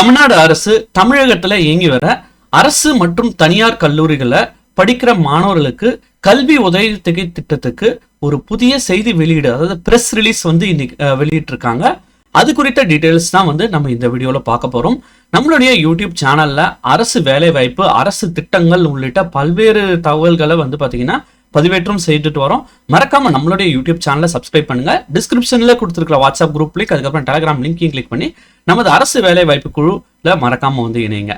தமிழ்நாடு அரசு தமிழகத்துல இயங்கி வர அரசு மற்றும் தனியார் கல்லூரிகளை படிக்கிற மாணவர்களுக்கு கல்வி உதவித்தொகை திட்டத்துக்கு ஒரு புதிய செய்தி வெளியீடு அதாவது பிரஸ் ரிலீஸ் வந்து இன்னைக்கு வெளியிட்டிருக்காங்க. அது குறித்த டீட்டெயில்ஸ் தான் வந்து நம்ம இந்த வீடியோவில் பார்க்க போறோம். நம்மளுடைய யூடியூப் சேனல்ல அரசு வேலைவாய்ப்பு அரசு திட்டங்கள் உள்ளிட்ட பல்வேறு தகவல்களை வந்து பாத்தீங்கன்னா பதிவேற்றம் செய்துட்டு வரோம். மறக்காம நம்மளுடைய யூடியூப் சேனலை சப்ஸ்கிரைப் பண்ணுங்க. டிஸ்கிரிப்ஷன்ல கொடுத்துருக்கிற வாட்ஸ்அப் குரூப் லிங்க் அதுக்கப்புறம் டெலிகிராம் லிங்கையும் கிளிக் பண்ணி நமது அரசு வேலை வாய்ப்பு குழுல மறக்காம வந்து இணைங்க.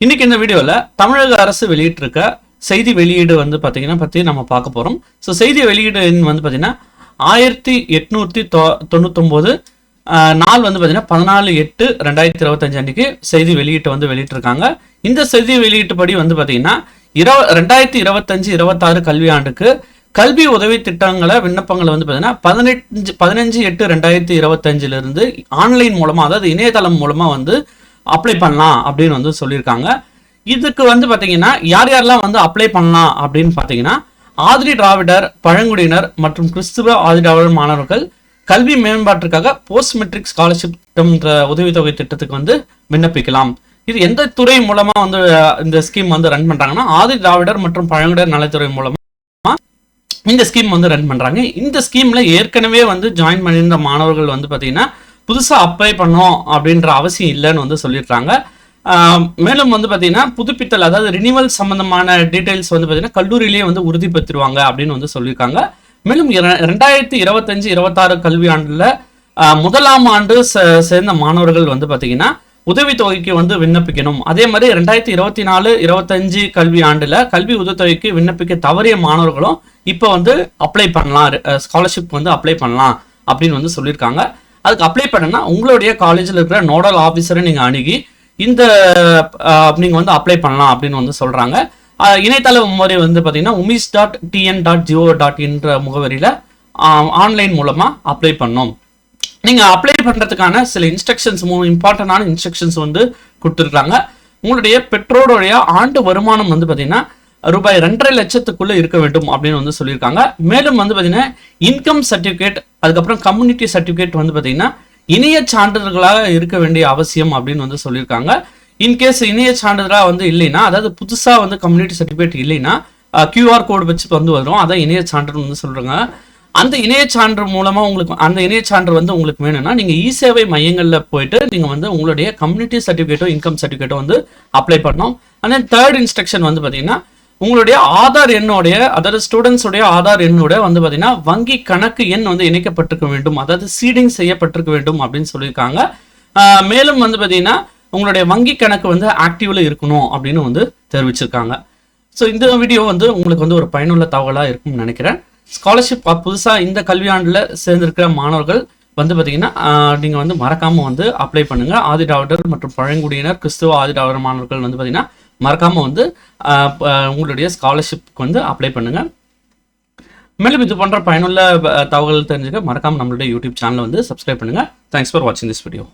இன்னைக்கு இந்த வீடியோல தமிழக அரசு வெளியிட்டிருக்க செய்தி வெளியீடு வந்து பாத்தீங்கன்னா பத்தி நம்ம பார்க்க போறோம். ஸோ செய்தி வெளியீடு வந்து பாத்தீங்கன்னா ஆயிரத்தி எட்நூத்தி தொ- தொண்ணூத்தொன்பது ஆஹ், நாள் வந்து பாத்தீங்கன்னா பதினாலு எட்டு ரெண்டாயிரத்தி இருபத்தஞ்சு அன்னைக்கு செய்தி வெளியீட்டு வந்து வெளியிட்டிருக்காங்க. இந்த செய்தி வெளியீட்டுப்படி வந்து பாத்தீங்கன்னா இரவ ரெண்டாயிரத்தி இருபத்தஞ்சு இருபத்தாறு கல்வியாண்டுக்கு கல்வி உதவி திட்டங்களை விண்ணப்பங்களை வந்து பார்த்தீங்கன்னா பதினெட்டு பதினஞ்சு எட்டு ரெண்டாயிரத்தி இருபத்தஞ்சிலிருந்து ஆன்லைன் மூலமாக அதாவது இணையதளம் மூலமா வந்து அப்ளை பண்ணலாம் அப்படின்னு வந்து சொல்லியிருக்காங்க. இதுக்கு வந்து பார்த்தீங்கன்னா யார் யாரெல்லாம் வந்து அப்ளை பண்ணலாம் அப்படின்னு பார்த்தீங்கன்னா ஆதிரி திராவிடர் பழங்குடியினர் மற்றும் கிறிஸ்துவ ஆதிராவிடர் மாணவர்கள் கல்வி மேம்பாட்டிற்காக போஸ்ட் மெட்ரிக் ஸ்காலர்ஷிப் உதவித்தொகை திட்டத்துக்கு வந்து விண்ணப்பிக்கலாம். இது எந்த துறை மூலமா வந்து இந்த ஸ்கீம் வந்து ரன் பண்றாங்கன்னா ஆதி திராவிடர் மற்றும் பழங்குடியர் நலத்துறை மூலமா இந்த ஸ்கீம் வந்து ரன் பண்றாங்க. இந்த ஸ்கீம்ல ஏற்கனவே வந்து ஜாயின் பண்ணியிருந்த மாணவர்கள் வந்து பாத்தீங்கன்னா புதுசா அப்ளை பண்ணோம் அப்படின்ற அவசியம் இல்லைன்னு வந்து சொல்லிடுறாங்க. மேலும் வந்து பார்த்தீங்கன்னா புதுப்பித்தல் அதாவது ரினிவல் சம்பந்தமான டீட்டெயில்ஸ் வந்து பார்த்தீங்கன்னா கல்லூரியிலேயே வந்து உறுதிப்படுத்திடுவாங்க அப்படின்னு வந்து சொல்லியிருக்காங்க. மேலும் ரெண்டாயிரத்தி இருபத்தஞ்சு இருபத்தாறு கல்வி முதலாம் ஆண்டு சே- சேர்ந்த மாணவர்கள் வந்து பார்த்தீங்கன்னா உதவித்தொகைக்கு வந்து விண்ணப்பிக்கணும். அதே மாதிரி ரெண்டாயிரத்தி இருபத்தி நாலு இருபத்தஞ்சு கல்வி ஆண்டில் கல்வி உதவித்தொகைக்கு விண்ணப்பிக்க தவறிய மாணவர்களும் இப்போ வந்து அப்ளை பண்ணலாம். ஸ்காலர்ஷிப் வந்து அப்ளை பண்ணலாம் அப்படின்னு வந்து சொல்லியிருக்காங்க. அதுக்கு அப்ளை பண்ணனா உங்களுடைய காலேஜில் இருக்கிற நோடல் ஆஃபீஸரை நீங்கள் அணுகி இந்த நீங்கள் வந்து அப்ளை பண்ணலாம் அப்படின்னு வந்து சொல்கிறாங்க இணையதள முறை வந்து பார்த்தீங்கன்னா UMIS dot TN dot gov dot இன்ற முகவரியில் ஆன்லைன் மூலமாக அப்ளை பண்ணோம் நீங்கள் அப்ளை பண்ணுறதுக்கான சில இன்ஸ்ட்ரக்ஷன்ஸ் மூணு இம்பார்ட்டண்டான இன்ஸ்ட்ரக்ஷன்ஸ் வந்து கொடுத்துருக்காங்க. உங்களுடைய பெற்றோருடைய ஆண்டு வருமானம் வந்து பார்த்தீங்கன்னா ரூபாய் ரெண்டரை லட்சத்துக்குள்ளே இருக்க வேண்டும் அப்படின்னு வந்து சொல்லியிருக்காங்க. மேலும் வந்து பார்த்தீங்கன்னா இன்கம் சர்டிஃபிகேட் அதுக்கப்புறம் கம்யூனிட்டி சர்டிஃபிகேட் வந்து பார்த்தீங்கன்னா இணைய சான்றிதழ்களாக இருக்க வேண்டிய அவசியம் அப்படின்னு வந்து சொல்லியிருக்காங்க. இன்கேஸ் இணைய சான்றிதழாக வந்து இல்லைன்னா அதாவது புதுசாக வந்து கம்யூனிட்டி சர்டிஃபிகேட் இல்லைன்னா கியூஆர் கோடு வச்சு வந்து வரும் அதான் இணைய சான்றிதழ் வந்து சொல்கிறாங்க அந்த இணைய சான்று மூலமாக உங்களுக்கு அந்த இணைய சான்று வந்து உங்களுக்கு வேணும்னா நீங்கள் இ சேவை மையங்களில் போயிட்டு நீங்கள் வந்து உங்களுடைய கம்யூனிட்டி சர்டிஃபிகேட்டோ இன்கம் சர்டிஃபிகேட்டோ வந்து அப்ளை பண்ணணும். அண்ட் தேர்ட் இன்ஸ்ட்ரக்ஷன் வந்து பார்த்தீங்கன்னா உங்களுடைய ஆதார் எண்ணோடைய அதாவது ஸ்டூடெண்ட்ஸுடைய ஆதார் எண்ணோட வந்து பார்த்தீங்கன்னா வங்கி கணக்கு எண் வந்து இணைக்கப்பட்டிருக்க வேண்டும். அதாவது சீடிங் செய்யப்பட்டிருக்க வேண்டும் அப்படின்னு சொல்லியிருக்காங்க. மேலும் வந்து பார்த்தீங்கன்னா உங்களுடைய வங்கி கணக்கு வந்து ஆக்டிவில் இருக்கணும் அப்படின்னு வந்து தெரிவிச்சிருக்காங்க. ஸோ இந்த வீடியோ வந்து உங்களுக்கு வந்து ஒரு பயனுள்ள தகவலாக இருக்கும்னு நினைக்கிறேன். ஸ்காலர்ஷிப் புதுசாக இந்த கல்வியாண்டில் சேர்ந்திருக்கிற மாணவர்கள் வந்து பார்த்தீங்கன்னா நீங்கள் வந்து மறக்காமல் வந்து அப்ளை பண்ணுங்கள் ஆதி மற்றும் பழங்குடியினர் கிறிஸ்துவ ஆதி மாணவர்கள் வந்து பார்த்தீங்கன்னா மறக்காமல் வந்து உங்களுடைய ஸ்காலர்ஷிப்க்கு வந்து அப்ளை பண்ணுங்கள் மேலும் இது போன்ற பயனுள்ள தகவல் தெரிஞ்சுக்க மறக்காமல் நம்மளுடைய யூடியூப் சேனலை வந்து சப்ஸ்கிரைப் பண்ணுங்கள் தேங்க்ஸ் ஃபார் வாட்சிங் திஸ் வீடியோ